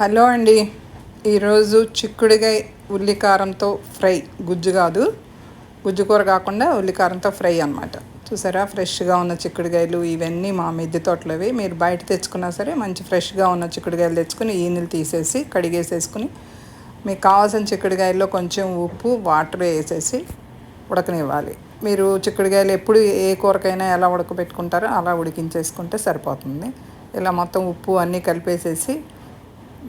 Hello అండి. ఈరోజు చిక్కుడుగాయ ఉల్లికారంతో ఫ్రై. గుజ్జు కాదు. గుజ్జు కూర కాకుండా ఉల్లికారంతో ఫ్రై అనమాట చూసారా? ఫ్రెష్గా ఉన్న చిక్కుడుగాయలు ఇవన్నీ మా మిద్దె తోటలోవి. మీరు బయట తెచ్చుకున్నా సరే మంచి ఫ్రెష్గా ఉన్న చిక్కుడుగాయలు తెచ్చుకుని ఈనెలు తీసేసి కడిగేసేసుకుని మీకు కావాల్సిన చిక్కుడుగాయల్లో కొంచెం ఉప్పు వాటర్ వేసేసి ఉడకనివ్వాలి. మీరు చిక్కుడుగాయలు ఎప్పుడు ఏ కూరకైనా ఎలా ఉడకబెట్టుకుంటారో అలా ఉడికించేసుకుంటే సరిపోతుంది. ఇలా మొత్తం ఉప్పు అన్నీ కలిపేసేసి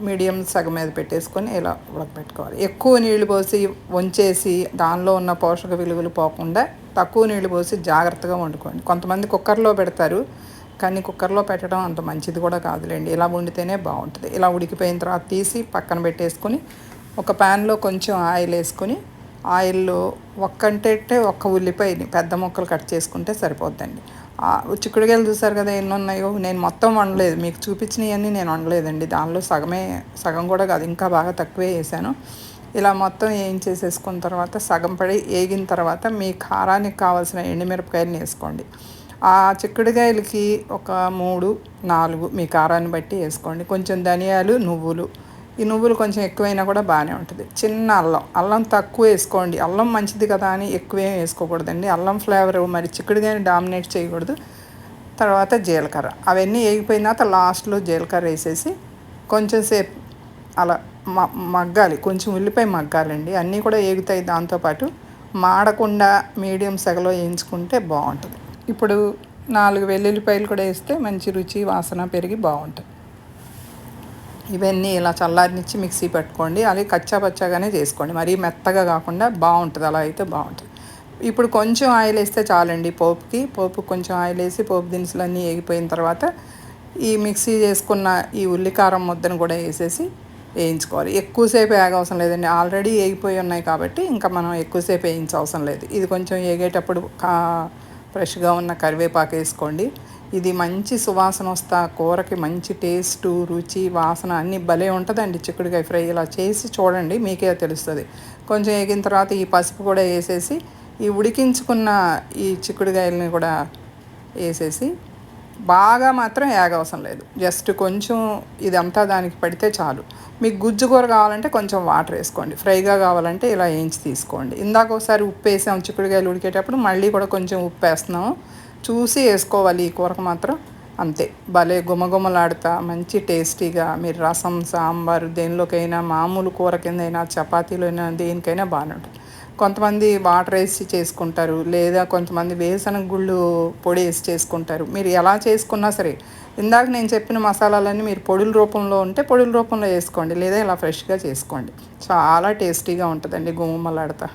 మీడియం సగం మీద పెట్టేసుకొని ఇలా ఉడకబెట్టుకోవాలి. ఎక్కువ నీళ్ళు పోసి వంచేసి దానిలో ఉన్న పోషక విలువలు పోకుండా తక్కువ నీళ్ళు పోసి జాగ్రత్తగా వండుకోండి. కొంతమంది కుక్కర్లో పెడతారు కానీ కుక్కర్లో పెట్టడం అంత మంచిది కూడా కాదులేండి. ఇలా వండితేనే బాగుంటుంది. ఇలా ఉడికిపోయిన తర్వాత తీసి పక్కన పెట్టేసుకొని ఒక ప్యాన్లో కొంచెం ఆయిల్ వేసుకొని ఆయిల్లో ఒక్కంటే ఒక్క ఉల్లిపాయని పెద్ద ముక్కలు కట్ చేసుకుంటే సరిపోద్దండి. చిక్కుడుకాయలు చూసారు కదా ఎన్ని ఉన్నాయో? నేను మొత్తం వండలేదు. మీకు చూపించినవన్నీ నేను వండలేదండి. దానిలో సగమే సగం కూడా కాదు. ఇంకా బాగా తక్కువే వేసాను. ఇలా మొత్తం ఏం చేసేసుకున్న తర్వాత సగం పడి వేగిన తర్వాత మీ కారానికి కావాల్సిన ఎండుమిరపకాయలు వేసుకోండి. ఆ చిక్కుడుకాయలకి ఒక మూడు నాలుగు మీ కారాన్ని బట్టి వేసుకోండి. కొంచెం ధనియాలు నువ్వులు ఈ నువ్వులు కొంచెం ఎక్కువైనా కూడా బాగానే ఉంటుంది. చిన్న అల్లం. అల్లం తక్కువ వేసుకోండి. అల్లం మంచిది కదా అని ఎక్కువేం వేసుకోకూడదండి. అల్లం ఫ్లేవర్ మరి చిక్కుడుగాని డామినేట్ చేయకూడదు. తర్వాత జీలకర్ర. అవన్నీ వేగిపోయిన తర్వాత లాస్ట్లో జీలకర్ర వేసేసి కొంచెం సేపు అలా మగ్గాలి. కొంచెం ఉల్లిపాయ మగ్గాలండి. అన్నీ కూడా ఏగుతాయి దాంతోపాటు మాడకుండా మీడియం సెగలో వేయించుకుంటే బాగుంటుంది. ఇప్పుడు నాలుగు వెల్లుల్లిపాయలు కూడా వేస్తే మంచి రుచి వాసన పెరిగి బాగుంటుంది. ఇవన్నీ ఇలా చల్లారినిచ్చి మిక్సీ పెట్టుకోండి. అలాగే కచ్చా పచ్చాగానే చేసుకోండి. మరీ మెత్తగా కాకుండా బాగుంటుంది. అలా అయితే బాగుంటుంది. ఇప్పుడు కొంచెం ఆయిల్ వేస్తే చాలండి పోపుకి. పోపు కొంచెం ఆయిల్ వేసి పోపు దినుసులు అన్నీ వేగిపోయిన తర్వాత ఈ మిక్సీ చేసుకున్న ఈ ఉల్లికారం ముద్దను కూడా వేసేసి వేయించుకోవాలి. ఎక్కువసేపు వేగవసరం లేదండి. ఆల్రెడీ వేగిపోయి ఉన్నాయి కాబట్టి ఇంకా మనం ఎక్కువసేపు వేయించవసరం లేదు. ఇది కొంచెం వేగేటప్పుడు ఫ్రెష్గా ఉన్న కరివేపాకు వేసుకోండి. ఇది మంచి సువాసన వస్తా కూరకి మంచి టేస్ట్ రుచి వాసన అన్నీ భలే ఉంటుందండి చిక్కుడుకాయ ఫ్రై. ఇలా చేసి చూడండి మీకే తెలుస్తుంది. కొంచెం వేగిన తర్వాత ఈ పసుపు కూడా వేసేసి ఈ ఉడికించుకున్న ఈ చిక్కుడుకాయలని కూడా వేసేసి బాగా మాత్రం ఏగవసరం లేదు. జస్ట్ కొంచెం ఇదంతా దానికి పడితే చాలు. మీకు గుజ్జు కూర కావాలంటే కొంచెం వాటర్ వేసుకోండి. ఫ్రైగా కావాలంటే ఇలా వేయించి తీసుకోండి. ఇందాక ఒకసారి ఉప్పు వేసాం చిక్కుడుకాయలు ఉడికేటప్పుడు మళ్ళీ కూడా కొంచెం ఉప్పు వేస్తున్నాము. చూసి వేసుకోవాలి ఈ కూరకు మాత్రం. అంతే. భలే గుమగుమలాడుతా మంచి టేస్టీగా. మీరు రసం సాంబార్ దేనిలోకైనా మామూలు కూర కిందైనా చపాతీలోనైనా దేనికైనా బాగానే ఉంటుంది. కొంతమంది వాటర్ వేసి చేసుకుంటారు లేదా కొంతమంది వేసన గుళ్ళు పొడి వేసి చేసుకుంటారు. మీరు ఎలా చేసుకున్నా సరే ఇందాక నేను చెప్పిన మసాలాలన్నీ మీరు పొడుల రూపంలో ఉంటే పొడుల రూపంలో వేసుకోండి లేదా ఇలా ఫ్రెష్గా చేసుకోండి. చాలా టేస్టీగా ఉంటుందండి గుమ్మలాడతా